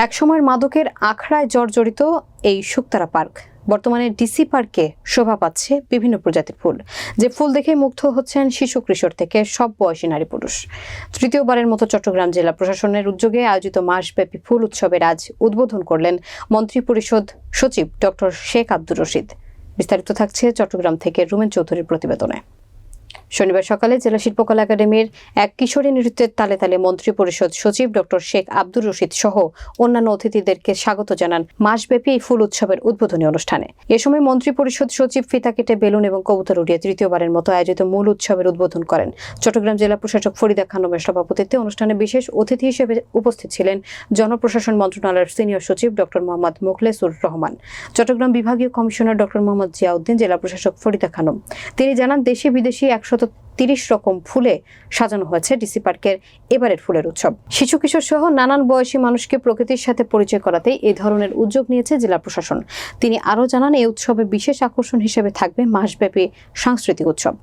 একসময়ের মাদকের আখড়ায় জর্জরিত এই শুকতারা পার্ক। বর্তমানে ডিসি পার্কে শোভা পাচ্ছে বিভিন্ন প্রজাতির ফুল, যে ফুল দেখে মুগ্ধ হচ্ছেন শিশু কিশোর থেকে সব বয়সী নারী পুরুষ। তৃতীয়বারের মতো চট্টগ্রাম জেলা প্রশাসনের উদ্যোগে আয়োজিত মাসব্যাপী ফুল উৎসবের আজ উদ্বোধন করলেন মন্ত্রিপরিষদ সচিব ডক্টর শেখ আব্দুর রশিদ। বিস্তারিত থাকছে চট্টগ্রাম থেকে রুমেন চৌধুরীর প্রতিবেদনে। শনিবার সকালে জেলা শিল্পকলা একাডেমির এক কিশোরী নৃত্যের তালে তালে মন্ত্রী পরিষদ সচিব ডক্টর শেখ আব্দুর রশিদ সহ অন্যান্য অতিথিদেরকে স্বাগত জানান মাসব্যাপী এই ফুল উৎসবের উদ্বোধনী অনুষ্ঠানে। এ সময় মন্ত্রী পরিষদ সচিব ফিতা কেটে বেলুন এবং কবুতর উড়িয়ে তৃতীয়বারের মতো আয়োজিত মূল উৎসবের উদ্বোধন করেন। চট্টগ্রাম জেলা প্রশাসক ফরিদা খানমের সভাপতিত্বে অনুষ্ঠানে বিশেষ অতিথি হিসেবে উপস্থিত ছিলেন জনপ্রশাসন মন্ত্রণালয়ের সিনিয়র সচিব ডক্টর মোহাম্মদ মোখলেসুর রহমান, চট্টগ্রাম বিভাগীয় কমিশনার ডক্টর মোহাম্মদ জিয়াউদ্দিন, জেলা প্রশাসক ফরিদা খানম। তিনি জানান দেশি বিদেশি একশত তিরিশ রকম ফুলে সাজানো হয়েছে ডিসি পার্কের এবারের ফুলের উৎসব। শিশু কিশোর সহ নানান বয়সী মানুষকে প্রকৃতির সাথে পরিচয় করাতে এই ধরনের উদ্যোগ নিয়েছে জেলা প্রশাসন। তিনি আরও জানান এই উৎসবে বিশেষ আকর্ষণ হিসেবে থাকবে মাসব্যাপী সাংস্কৃতিক উৎসব।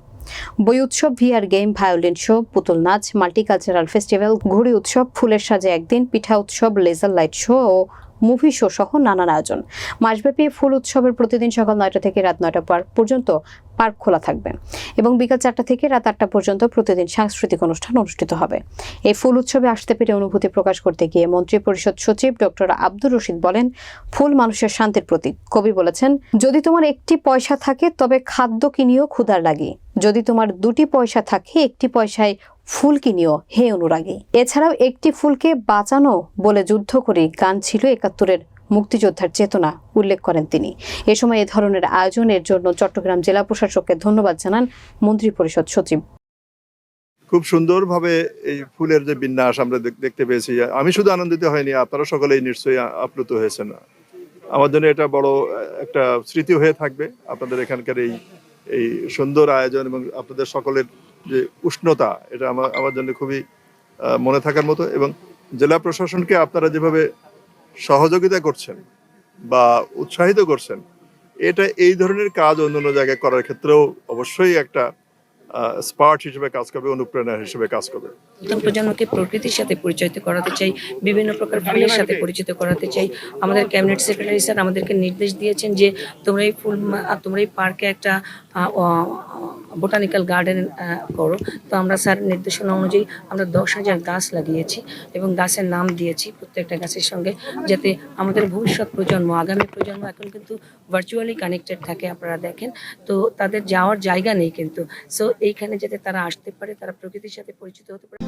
বই উৎসব, ভিআর গেম, ভায়োলিন শো, পুতুল নাচ, মাল্টিকালচারাল ফেস্টিভ্যাল, ঘুড়ি উৎসব, ফুলের সাজে একদিন, পিঠা উৎসব, লেজার লাইট শো ও মুভি শো সহ নানান আয়োজন। মাসব্যাপী ফুল উৎসবের প্রতিদিন সকাল নয়টা থেকে রাত নয়টা পর পর্যন্ত পার্ক খোলা থাকবে এবং বিকাল চারটা থেকে রাত আটটা পর্যন্ত প্রতিদিন সাংস্কৃতিক অনুষ্ঠান অনুষ্ঠিত হবে। এই ফুল উৎসবে আসতে পেরে অনুভূতি প্রকাশ করতে গিয়ে মন্ত্রী পরিষদ সচিব ডক্টর আব্দুর রশিদ বলেন, ফুল মানুষের শান্তির প্রতীক। কবি বলেছেন, যদি তোমার একটি পয়সা থাকে, তবে খাদ্য কিনিও ক্ষুধার লাগি। যদি তোমার দুটি পয়সা থাকে, একটি পয়সায় ফুল কিনিও হে অনুরাগী। এছাড়াও একটি ফুলকে বাঁচানো বলে যুদ্ধ করে গান ছিল একাত্তরের মুক্তিযোদ্ধার চেতনা, উল্লেখ করেন তিনি। এ সময় এ ধরনের আয়োজনের জন্য চট্টগ্রাম জেলা প্রশাসককে ধন্যবাদ জানান মন্ত্রী পরিষদ সচিব। খুব সুন্দরভাবে এই ফুলের যে বিন্যাস আমরা দেখতে পেয়েছি। আমি শুধু আনন্দিত হয়নি আপনারা সকলেই নিশ্চয়ই আপ্লুত হয়েছেন। আমার জন্য এটা বড় একটা স্মৃতি হয়ে থাকবে আপনাদের এখানকার এই এই সুন্দর আয়োজন এবং আপনাদের সকলের যে উষ্ণতা, এটা আমার আমার জন্য খুবই মনে থাকার মতো এবং জেলা প্রশাসনকে আপনারা যেভাবে সহযোগিতা করছেন বা উৎসাহিত করছেন, এটা এই ধরনের কাজ অন্য অন্য জায়গায় করার ক্ষেত্রেও অবশ্যই একটা স্পার্ট হিসেবে কাজ করবে, অনুপ্রেরণা হিসেবে কাজ করবে। নতুন প্রজন্মকে প্রকৃতির সাথে পরিচিত করাতে চাই, বিভিন্ন প্রকার ফুলের সাথে পরিচিত করাতে চাই। আমাদের ক্যাবিনেট সেক্রেটারি স্যার আমাদেরকে নির্দেশ দিয়েছেন যে, তোমরা এই ফুল তোমরা এই পার্কে একটা বোটানিক্যাল গার্ডেন করো। তো আমরা স্যার নির্দেশনা অনুযায়ী আমরা দশ হাজার গাছ লাগিয়েছি এবং গাছের নাম দিয়েছি প্রত্যেকটা গাছের সঙ্গে, যাতে আমাদের ভবিষ্যৎ প্রজন্ম, আগামী প্রজন্ম এখন কিন্তু ভার্চুয়ালি কানেক্টেড থাকে, আপনারা দেখেন। তো তাদের যাওয়ার জায়গা নেই কিন্তু। সো এইখানে যাতে তারা আসতে পারে তারা প্রকৃতির সাথে পরিচিত হতে পারে।